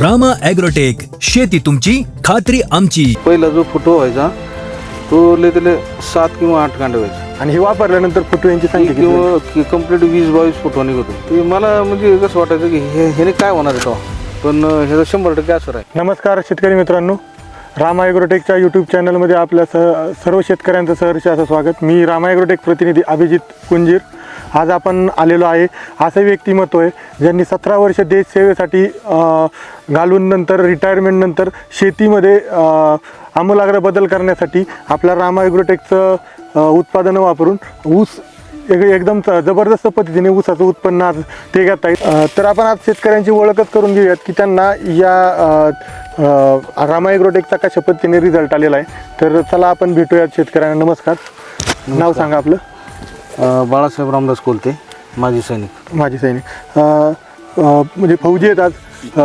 Rama agrotech शेती तुमची खात्री आमची. पहिला जो फोटो व्हायचा तो लय त्याला सात किंवा आठ कांडे व्हायचे. आणि हे वापरल्यानंतर फुटव्यांची संख्या किती झाली? किंवा कंप्लीट वीस बावीस फोटो निघत. होते ते मला म्हणजे कसं वाटायचं की हे ह्याने काय होणार आहे तेव्हा पण अं, ह्याचा शंभर टक्के असर आहे. नमस्कार शेतकरी मित्रांनो. रामा ॲग्रोटेकच्या यूट्यूब चॅनलमध्ये आपल्या स सर्व शेतकऱ्यांचं सहर्ष असं स्वागत. मी रामा ॲग्रोटेक प्रतिनिधी अभिजित कुंजीर. आज आपण आलेलो आहे. असं व्यक्तिमत्व आहे ज्यांनी सतरा वर्ष देश सेवेसाठी अं, घालून नंतर रिटायरमेंटनंतर शेतीमध्ये आमूलाग्र बदल करण्यासाठी आपल्या रामा ॲग्रोटेकचं अं, उत्पादनं वापरून ऊस एक एकदम जबरदस्त पद्धतीने ऊसाचं उत्पन्न आज ते घेत आहेत. अ, तर आपण आज शेतकऱ्यांची ओळखच करून घेऊयात की त्यांना या रामा ॲग्रोटेकचा कशा पद्धतीने रिझल्ट आलेला आहे. तर चला आपण भेटूयात शेतकऱ्यांना. नमस्कार. नाव सांगा आपलं. बाळासाहेब रामदास कोलते माजी सैनिक. माझी सैनिक. अ, अ, म्हणजे फौजी आहेत आज अ,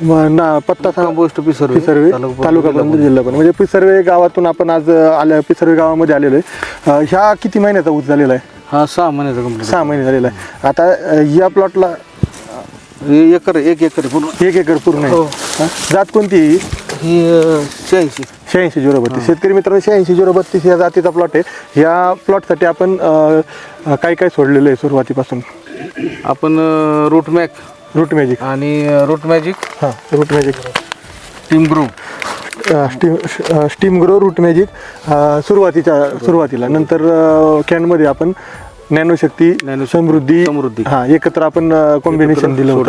म- ना पत्ता सांगा पोस्ट पिसर्वे पिसर्वे तालुका बंद जिल्हा पण. म्हणजे पिसर्वे गावातून आपण आज अ, आल्या पिसर्वे गावामध्ये आलेलो आहे. अ, ह्या किती महिन्याचा ऊस झालेला आहे? हा सहा महिन्याचा कंप्लीट सहा महिने झालेला आहे. आता अ, या प्लॉटला एकर एक एकर पूर्ण. एक एकर पूर्ण आहे. हो. हा? जात कोणती ही? ही शहाऐंशी. शहाऐंशी झिरो बत्तीस. शेतकरी मित्रांनो शहाऐंशी झिरो बत्तीस या जातीचा प्लॉट आहे. या प्लॉटसाठी आपण काय काय सोडलेलं आहे सुरुवातीपासून? आपण रूट मॅक रूट मॅजिक आणि रूट मॅजिक हां root magic team group steam steam grow root magic सुरुवातीच्या सुरुवातीला. नंतर कॅनमध्ये आपण नॅनोशक्ती समृद्धी समृद्धी. हां एकत्र आपण कॉम्बिनेशन दिलं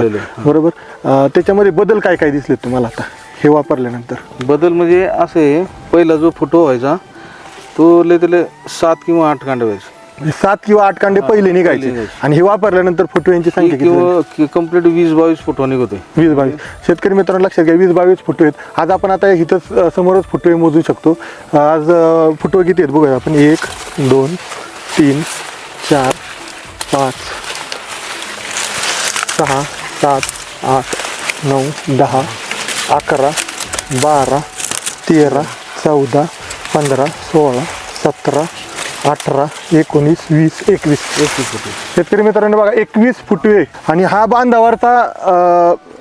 बरोबर? त्याच्यामध्ये बदल काय काय दिसले तुम्हाला आता? हे वापरल्यानंतर. बदल म्हणजे असं आहे पहिला जो फोटो व्हायचा तो लय त्याला सात किंवा आठ कांडे व्हायचे. म्हणजे सात किंवा आठ कांडे पहिले निघायचे. निघायचे. आणि हे वापरल्यानंतर फुटव्यांची संख्या किती झाली? किंवा कंप्लीट वीस बावीस फोटो निघत होते वीस बावीस. शेतकरी मित्रांनो लक्षात घ्या वीस बावीस फुटवे आहेत. आज आपण आता इथंच अ, समोरच फुटवे मोजू शकतो. आज अ, फुटवे किती आहेत बघूया आपण. एक दोन तीन चार पाच सहा सात आठ नऊ दहा अकरा बारा तेरा चौदा पंधरा सोळा सतरा अठरा एकोणीस वीस एकवीस एकवीस शेतकरी मित्रांनो बघा एकवीस फुटवे. आणि हा बांधावरचा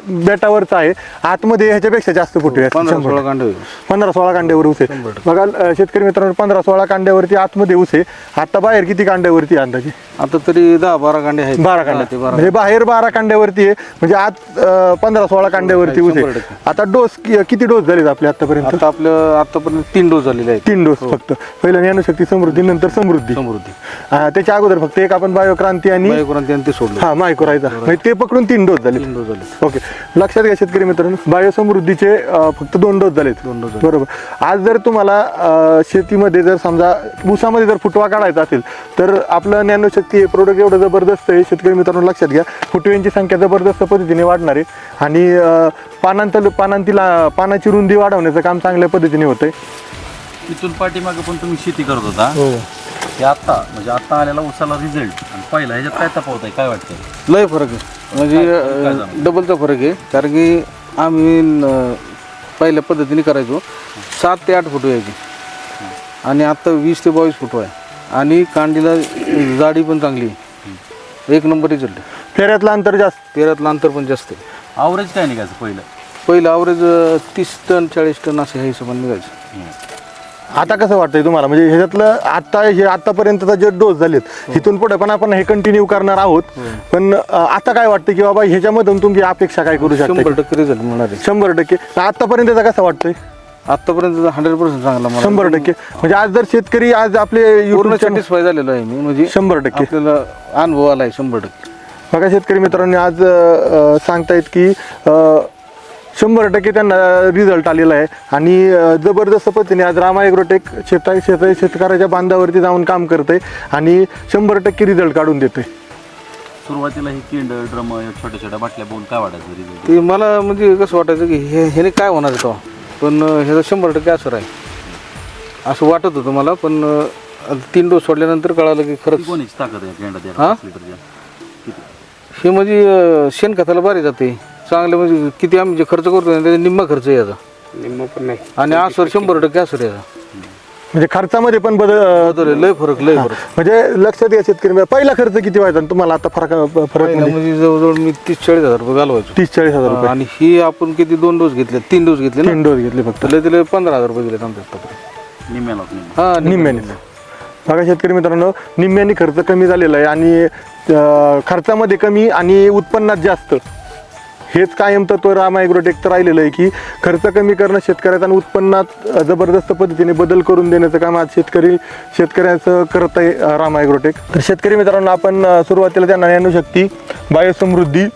बेटावरचा आहे. आतमध्ये ह्याच्यापेक्षा जास्त फुटवे पंधरा शंभर. सोळा कांडे होईल. पंधरा सोळा कांड्यावर उसे बघा अं, शेतकरी मित्रांनो पंधरा सोळा कांड्यावरती आतमध्ये उसे आता बाहेर किती कांड्यावरती आहे अंदाजे? आता तरी दहा बारा कांडे आहेत. बारा दहा कांड्या ते बारा म्हणजे बाहेर बारा कांड्यावरती आहे. म्हणजे आत अं, पंधरा सोळा कांड्यावरती उसे शंभर टक्के. आता डोस कि- किती डोस झालेत आपले आतापर्यंत? आता आपलं आतापर्यंत तीन डोस झालेले आहेत. तीन डोस फक्त. पहिलं ज्ञानशक्ती समृद्धी नंतर समृद्धी. समृद्धी. अं, त्याच्या अगोदर फक्त एक आपण बायोक्रांती आणि बायोक्रांती आणि ते सोडलं. हा मायको राहायचा म्हणजे ते पकडून तीन डोस झाले तीन डोस झाले ओके. लक्षात घ्या शेतकरी मित्रांनो. बायोसमृद्धीचे फक्त दोन डोस झालेत. दोन डोस. बरोबर. आज जर तुम्हाला शेतीमध्ये जर समजा ऊसामध्ये जर फुटवा काढायचा असेल तर आपलं ज्ञानशक्ती हे प्रोडक्ट एवढं जबरदस्त आहे. शेतकरी मित्रांनो लक्षात घ्या. फुटव्यांची संख्या जबरदस्त पद्धतीने वाढणार आहे. आणि अं, पानांतर पानांतील पानाची रुंदी वाढवण्याचं काम चांगल्या पद्धतीने होतंय. इथून पाठीमागे पण तुम्ही शेती करत होता. हो. ते आता म्हणजे आता आलेला उसाला रिझल्ट आणि पहिला ह्याच्यात काय तफावत आहे? काय वाटतं लय फरक आहे. म्हणजे? डबलचा फरक आहे. कारण की आम्ही पहिल्या पद्धतीने करायचो. सात ते आठ फुटो यायचे. आणि आता वीस ते बावीस फुटो आहे. आणि कांडीला जाडी पण चांगली आहे. एक नंबर रिझल्ट फेऱ्यातलं अंतर जास्त. पेरातलं अंतर पण जास्त आहे. आवरेज काय निघायचं पहिलं? पहिलं ॲव्हरेज तीस टन चाळीस टन असं ह्या हिशोबाने निघायचं. आता कसं वाटतंय तुम्हाला? म्हणजे ह्याच्यातलं आता हे आतापर्यंतचा जे डोस झालेत इथून पुढे पण आपण हे कंटिन्यू करणार आहोत. पण अं, आता काय वाटतं की बाबा ह्याच्यामधून तुमची अपेक्षा काय करू शकता शंभर टक्के रिझल्ट मिळणार आहे. शंभर टक्के. आतापर्यंतचा कसा वाटतंय? आतापर्यंत हंड्रेड पर्सेंट चांगला मला शंभर टक्के. म्हणजे आज जर शेतकरी आज आपले पूर्ण YouTube channel- सॅटिस्फाय झालेलो आहे मी. म्हणजे शंभर टक्के. आपल्याला अनुभव आला आहे शंभर टक्के. बघा शेतकरी मित्रांनी आज अं, सांगतायत की अं, शंभर टक्के त्यांना रिझल्ट आलेला आहे. आणि जबरदस्त पद्धतीने आज रामा एग्रोटेक शेता शेत शेतकऱ्याच्या बांधावरती जाऊन काम करतंय आणि शंभर टक्के रिझल्ट काढून देतोय. सुरुवातीला ही किंड ड्रम छोट्या छोट्या बाटल्या बघून काय वाटायचं रिझल्ट ते मला म्हणजे कसं वाटायचं की हे ह्याने काय होणार तेव्हा पण ह्याचा शंभर टक्के असर आहे असं वाटत होतं मला पण अं, तीन डोस सोडल्यानंतर कळालं की खरंच कोणीच ताकद आहे हा? पाच लिटरच्या किती? हे म्हणजे अं, शेणखताला भारी जाते. चांगलं म्हणजे किती आम्ही जे खर्च करतो ना त्याचा निम्मा खर्च याचा. निम्म पण नाही. आणि असर शंभर टक्के असर याचा. म्हणजे खर्चामध्ये पण बदल लय फरक लय फरक. म्हणजे लक्षात घ्या शेतकरी पहिला खर्च किती व्हायचा आणि तुम्हाला आता फरक फरक पहिला म्हणजे? म्हणजे जवळजवळ मी तीस चाळीस हजार रुपये घालवायचो. तीस चाळीस हजार रुपये. आणि ही आपण किती दोन डोस घेतले तीन डोस घेतले ना? तीन डोस घेतले फक्त. तर लय तिला पंधरा हजार रुपये दिले आमच्या आतापर्यंत. निम्म्याला निम्म्या हा निम्म्याने. बघा शेतकरी मित्रांनो निम्म्याने खर्च कमी झालेला आहे आणि अं, खर्चामध्ये कमी आणि उत्पन्नात जास्त. हेच कायम तत्व राम ॲग्रोटेक तर राहिलेलं आहे की खर्च कमी करणं शेतकऱ्याचा आणि उत्पन्नात जबरदस्त पद्धतीने बदल करून देण्याचं काम आज शेतकरी शेतकऱ्याचं करत आहे राम ॲग्रोटेक. तर शेतकरी मित्रांनो आपण सुरुवातीला त्यांना ज्ञानशक्ती बायोसमृद्धी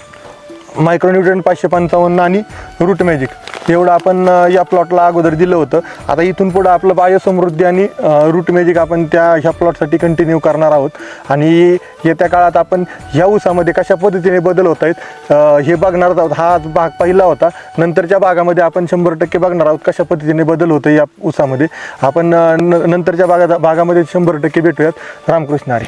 मायक्रोन्युट्रन पाचशे पंचावन्न आणि रूट मॅजिक. एवढं आपण या प्लॉटला अगोदर दिलं होतं. आता इथून पुढं आपलं बायोसमृद्धी आणि रूट मॅजिक आपण त्या ह्या प्लॉटसाठी कंटिन्यू करणार आहोत. आणि येत्या काळात आपण ह्या ऊसामध्ये कशा पद्धतीने बदल होत आहेत हे बघणार आहोत. हा भाग पहिला होता. नंतरच्या भागामध्ये आपण शंभर टक्के बघणार आहोत कशा पद्धतीने बदल होतं या ऊसामध्ये आपण न- नंतरच्या भागा भागामध्ये शंभर टक्के भेटूयात. रामकृष्ण हरी.